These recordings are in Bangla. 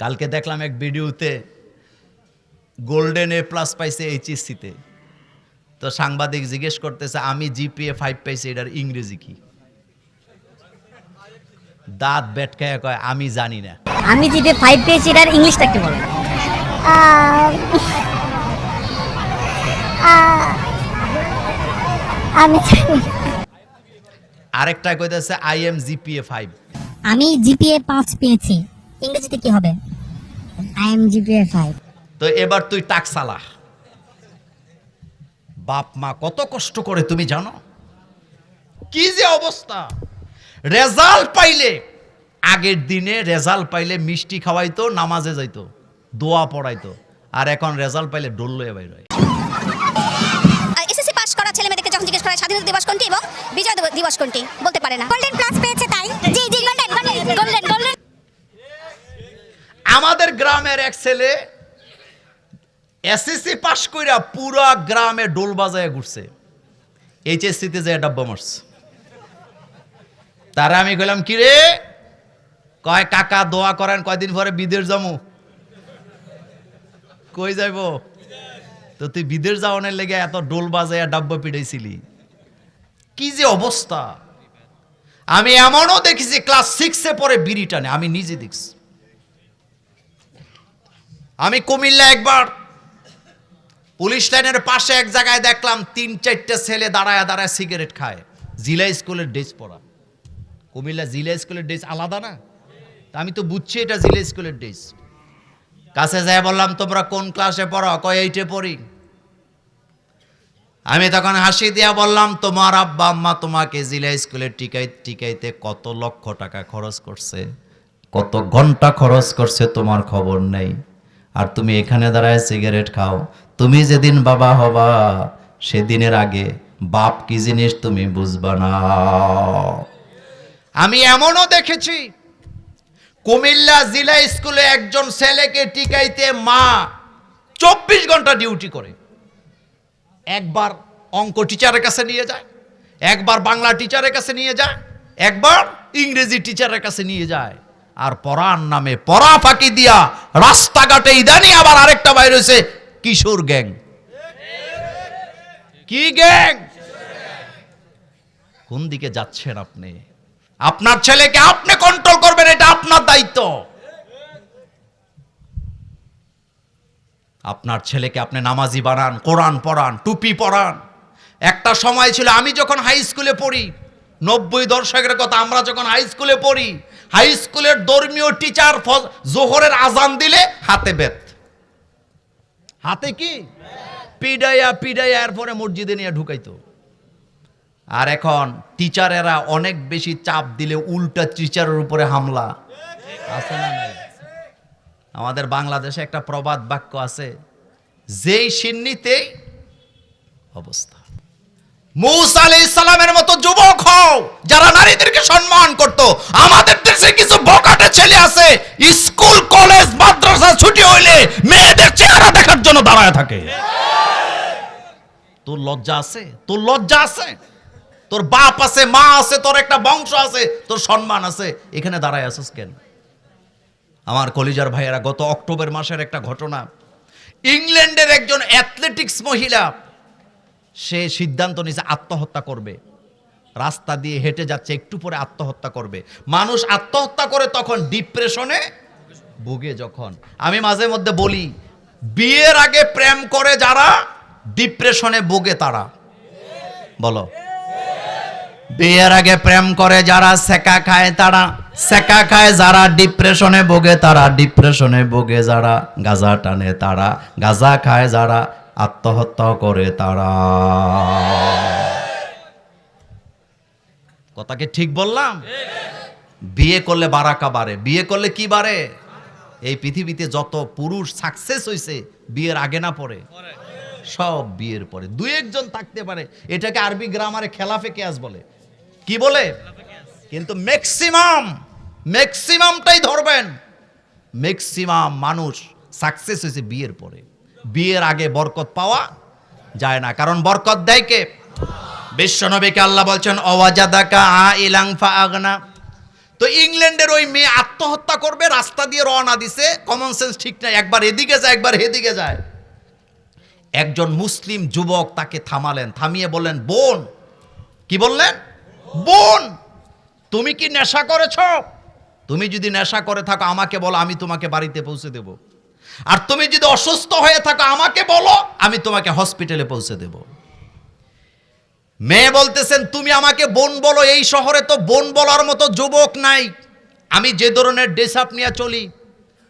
কালকে দেখলাম এক ভিডিওতে গোল্ডেন এ প্লাস পাইছে এইচএসসিতে তো। সাংবাদিক জিজ্ঞেস করতেছে আমি জিপিএ ফাইভ পাইছি এটার ইংরেজি কি? দাঁত বেটকায় কয় আমি জানি না। আমি জিপে ফাইভ পেয়েছি এটার ইংলিশটা কি বলেন। আমি আরেকটা কইতেছে আই এম জিপিএ ফাইভ আমি জিপিএ পাঁচ পেয়েছি। ইংরেজিতে কি হবে? আই এম জিপিএ ফাইভ তো এবার তুই টাকসালা বাপ মা কত কষ্ট করে তুমি জানো? কি যে অবস্থা। রেজাল্ট পাইলে আগের দিনে রেজাল্ট পাইলে মিষ্টি খাওয়াইতো নামাজে যাইতো দোয়া পড়াইতো আর এখন রেজাল্ট পাইলে ডোল লয়ে বাইর হয়। এসএসসি পাস করা ছেলে মেয়েদেরকে যখন জিজ্ঞেস করা হয় স্বাধীনতা দিবস কোনটি? এবং বিজয় দিবস- দিবস কোনটি? বলতে পারে না। গোল্ডেন প্লাস পেয়েছে তাই। জি জি গোল্ডেন গোল্ডেন গোল্ডেন গোল্ডেন আমাদের গ্রামের এক ছেলে এসএসসি পাস কইরা পুরা গ্রামে ডোল বাজায় ঘুরছে। এইচএসসিতে যে ডাব্বা মারছে। তারা আমি কইলাম, কি রে? কয়, কাকা দোয়া করেন, কয়দিন পরে বিদেশ যামু? কই যাইব? তো তুই বিদেশ যাওয়ানের লেগে এত ডোল বাজায় ডাব্বা পিটাইছিলি। কি যে অবস্থা! আমি এমনও দেখেছি ক্লাস সিক্সে পরে বিড়ি টানে, আমি নিজে দেখছি। আমি কুমিল্লা একবার পুলিশ লাইনের পাশে এক জায়গায় দেখলাম তিন, চারটে ছেলে দাঁড়ায় দাঁড়ায় সিগারেট খায়। জিলা স্কুলের ড্রেস পরা। কুমিল্লা জিলা স্কুলের ড্রেস আলাদা না? আমি তো বুঝছি এটা জিলা স্কুলের ড্রেস। কাছে যাই বললাম, তোমরা কোন ক্লাসে পড়ো? কয়, এইটে পড়ি। আমি তখন হাসি দিয়া বললাম, তোমার আব্বা, আম্মা তোমাকে জিলা স্কুলের টিকাই, টিকাইতে কত লক্ষ টাকা খরচ করছে? কত ঘণ্টা খরচ করছে? তোমার খবর নেই। আর তুমি এখানে দাঁড়ায় সিগারেট খাও। তুমি যেদিন বাবা হবা, সেদিনের আগে বাপ কি জিনিস তুমি বুঝবা না। আমি এমনও দেখেছি, কুমিল্লা জিলা স্কুলে একজন ছেলেকে টিকাইতে মা চব্বিশ ঘণ্টা ডিউটি করে। একবার অঙ্ক টিচারের কাছে নিয়ে যায়, একবার বাংলা টিচারের কাছে নিয়ে যায়, একবার ইংরেজি টিচারের কাছে নিয়ে যায়। আর পড়ার নামে পড়া ফাঁকি দিয়া রাস্তাঘাটে ইদানি আবার আরেকটা বাইর হয়েছে কিশোর গ্যাং। কি গ্যাং? কোন দিকে যাচ্ছেন আপনি? আপনার ছেলেকে আপনি কন্ট্রোল করবেন, এটা আপনার দায়িত্ব। আপনার ছেলেকে আপনি নামাজি বানান, কোরআন পড়ান, টুপি পড়ান। একটা সময় ছিল, আমি যখন হাই স্কুলে পড়ি, নব্বই দশকের কথা, আমরা যখন হাই স্কুলে পড়ি হাই স্কুলের ধর্মীয় টিচার জোহরের আজান দিলে হাতে বেত। হাতে কি? পিডাইয়া পিডাইয়া এরপরে মসজিদে নিয়ে ঢুকাইতো। আর এখন টিচারেরা অনেক বেশি চাপ দিলে উল্টা টিচারের উপরে হামলা। আছে না নাই? আমাদের বাংলাদেশে একটা প্রবাদ বাক্য আছে, যেই সিন্নিতেই অবস্থা। মৌসা আলী ইসলামের মতো যুবক হও, যারা নারীদেরকে সম্মান করত। আমাদের দেশে কিছু বকাটে ছেলে আছে, স্কুল, কলেজ, মাদ্রাসা ছুটি হইলে মেয়েদের চেহারা দেখার জন্য দাঁড়ায় থাকে। তোর লজ্জা আছে? তোর লজ্জা আছে? তোর বাপ আছে, মা আছে, তোর একটা বংশ আছে, তোর সম্মান আছে। এখানে দাঁড়ায় আছিস কেন? আমার কলিজার ভাইয়েরা, গত অক্টোবর মাসের একটা ঘটনা। ইংল্যান্ডের একজন অ্যাথলেটিক্স মহিলা সে সিদ্ধান্ত নিয়েছে, আত্মহত্যা করবে। রাস্তা দিয়ে হেঁটে যাচ্ছে, একটু পরে আত্মহত্যা করবে। মানুষ আত্মহত্যা করে তখন ডিপ্রেশনে ভুগে যখন। আমি মাঝে মধ্যে বলি, বিয়ের আগে প্রেম করে যারা ডিপ্রেশনে ভোগে তারা। বলো। বিয়ের আগে প্রেম করে যারা সেকা খায় তারা সেকা খায় যারা ডিপ্রেশনে ভোগে তারা, ডিপ্রেশনে ভোগে যারা, গাজা টানে তারা, গাজা খায় যারা আত্মহত্যা করে তারা। কথা কি ঠিক বললাম? বিয়ে করলে বারাকা বাড়ে। বিয়ে করলে কি বাড়ে? এই পৃথিবীতে যত পুরুষ সাকসেস হয়েছে বিয়ের আগে না পরে, সব বিয়ের পরে। দুই একজন থাকতে পারে। এটাকে আরবি গ্রামারে খেলাফে কেয়াস বলে। কি বলে? কিন্তু ম্যাক্সিমাম ম্যাক্সিমামটাই ধরবেন। ম্যাক্সিমাম মানুষ সাকসেস হয়েছে বিয়ের পরে। বিয়ের আগে বরকত পাওয়া যায় না। কারণ বরকত দেয় কে? বিশ্বনবীকে আল্লাহ বলছেন, অওয়াজাদাকা আ ইলাং আগনা তো ইংল্যান্ডের ওই মেয়ে আত্মহত্যা করবে, রাস্তা দিয়ে রওনা দিছে কমন সেন্স ঠিক নাই, একবার এদিকে যায়, একবার এদিকে যায়। একজন মুসলিম যুবক তাকে থামালেন, থামিয়ে বললেন, বোন। কি বললেন? বোন, তুমি কি নেশা করেছ? তুমি যদি নেশা করে থাকো, আমাকে বলো, আমি তোমাকে বাড়িতে পৌঁছে দেব। আর তুমি যদি অসুস্থ হয়ে থাকো, আমাকে বলো, আমি তোমাকে হসপিটালে পৌঁছে দেব। মেয়ে বলতেছেন, তুমি আমাকে বোন বলো, এই শহরে তো বোন বলার মতো যুবক নাই। আমি যে ধরনের ড্রেস আপ নিয়ে চলি,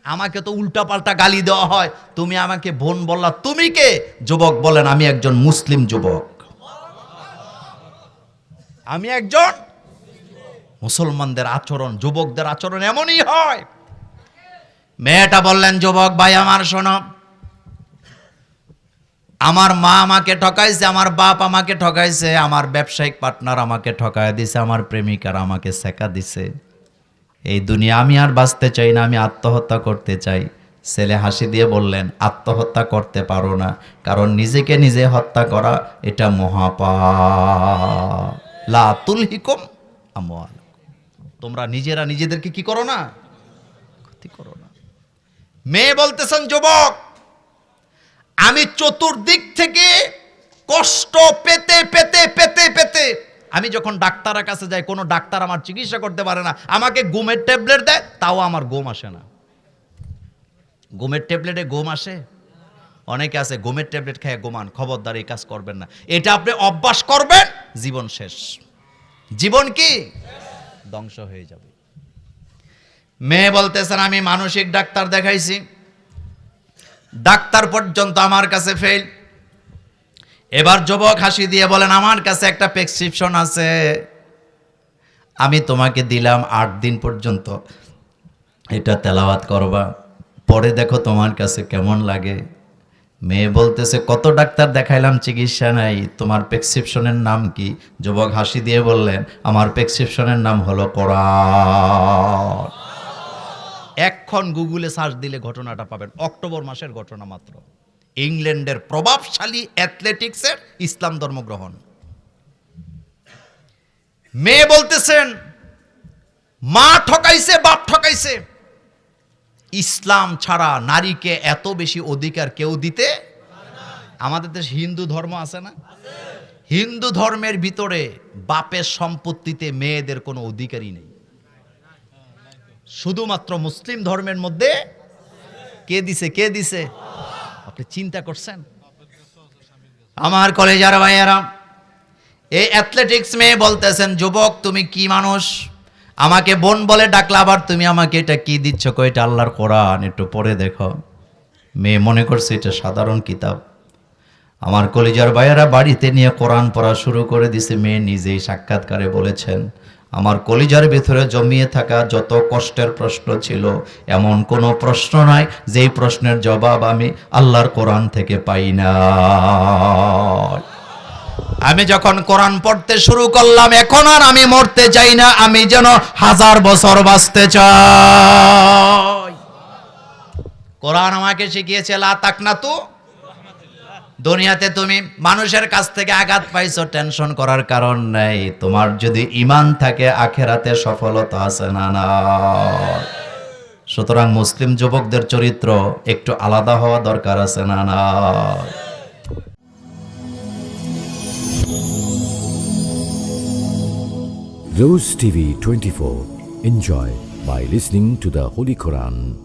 আমাকে তো উল্টাপাল্টা গালি দেওয়া হয়। তুমি আমাকে বোন বললা, তুমি কে? যুবক বলেন, আমি একজন মুসলিম যুবক। আমি একজন মুসলমানদের আচরণ, যুবকদের আচরণ এমনই হয়। মেয়েটা বললেন, যুবক ভাই, আমার শোনো। আমার মা আমাকে ঠকাইছে, আমার বাপ আমাকে ঠকাইছে, আমার ব্যবসায়িক পার্টনার আমাকে ঠকায় দিছে, আমার প্রেমিকার আমাকে সেকা দিছে। এই দুনিয়া আমি আর বাঁচতে চাই না, আমি আত্মহত্যা করতে চাই। ছেলে হাসি দিয়ে বললেন, আত্মহত্যা করতে পারো না, কারণ নিজেকে নিজে হত্যা করা এটা মহাপা লা তুলহিকুম আমওয়াল তোমরা নিজেরা নিজেদেরকে কি করো না? মেয়ে বলতেছেন, যুবক, আমি চতুর্দিক থেকে কষ্ট পেতে পেতে পেতে পেতে, আমি যখন ডাক্তারের কাছে যাই, কোনো ডাক্তার আমার চিকিৎসা করতে পারে না। আমাকে ঘুমের ট্যাবলেট দেয়, তাও আমার ঘুম আসে না। ঘুমের ট্যাবলেটে ঘুম আসে? অনেকে আছে, ঘুমের ট্যাবলেট খেয়ে ঘুমান, খবরদার এই কাজ করবেন না। এটা আপনি অভ্যাস করবেন, জীবন শেষ। জীবন কি? ধ্বংস হয়ে যাবে। মেয়ে বলতেছেন, আমি মানসিক ডাক্তার দেখাইছি। ডাক্তার পর্যন্ত আমার কাছে ফেল এবার যুবক হাসি দিয়ে বলেন, আমার কাছে একটা প্রেসক্রিপশন আছে। আমি তোমাকে দিলাম আট দিন পর্যন্ত। এটা তেলাওয়াত করবা। পরে দেখো তোমার কাছে কেমন লাগে। মেয়ে বলতেছে, কত ডাক্তার দেখাইলাম, চিকিৎসা নাই। তোমার প্রেসক্রিপশনের নাম কি? যুবক হাসি দিয়ে বললেন, আমার প্রেসক্রিপশনের নাম হলো কোরআন। এক্ষণ গুগলে সার্চ দিলে ঘটনাটা পাবেন। অক্টোবর মাসের ঘটনা মাত্র। ইংল্যান্ডের প্রভাবশালী অ্যাথলেটিক্সের ইসলাম ধর্ম গ্রহণ। মেয়ে বলতেছেন, মা ঠকাইছে, বাপ ঠকাইছে। ইসলাম ছাড়া নারীকে এত বেশি অধিকার কেউ দিতে আমাদের দেশ হিন্দু ধর্ম আছে না? হিন্দু ধর্মের ভিতরে বাপের সম্পত্তিতে মেয়েদের কোনো অধিকারই নেই। শুধুমাত্র মুসলিম ধর্মের মধ্যে কে দিছে কে দিছে? আপনি চিন্তা করছেন? আমার কলেজার ভাইয়ারা, এই অ্যাথলেটিক্স মেয়ে বলতেছেন, যুবক, তুমি কি মানুষ? আমাকে বোন বলে ডাকলা আবার তুমি আমাকে এটা কি দিচ্ছ? কো এটা আল্লাহর কোরআন, একটু পরে দেখো। মেয়ে মনে করছে, এটা সাধারণ কিতাব। আমার কলিজার ভাইয়েরা বাড়িতে নিয়ে কোরআন পড়া শুরু করে দিছে। মেয়ে নিজেই সাক্ষাৎকারে বলেছেন আমার কলিজার ভিতরে জমিয়ে থাকা যত কষ্টের প্রশ্ন ছিল, এমন কোনো প্রশ্ন নাই যেই প্রশ্নের জবাব আমি আল্লাহর কোরআন থেকে পাই না আমি যখন কোরআন পড়তে শুরু করলাম, এখন আর আমি মরতে চাই না, আমি যেন হাজার বছর বাঁচতে চাই। কোরআন আমাকে শিখিয়েছে, লা তাকনাতু দুনিয়াতে তুমি মানুষের কাছ থেকে আঘাত পাইছো টেনশন করার কারণ নেই তোমার যদি ইমান থাকে, আখেরাতে সফলতা আছে না না সুতরাং মুসলিম যুবকদের চরিত্র একটু আলাদা হওয়া দরকার আছে, না না Rose TV 24. Enjoy by listening to the Holy Quran.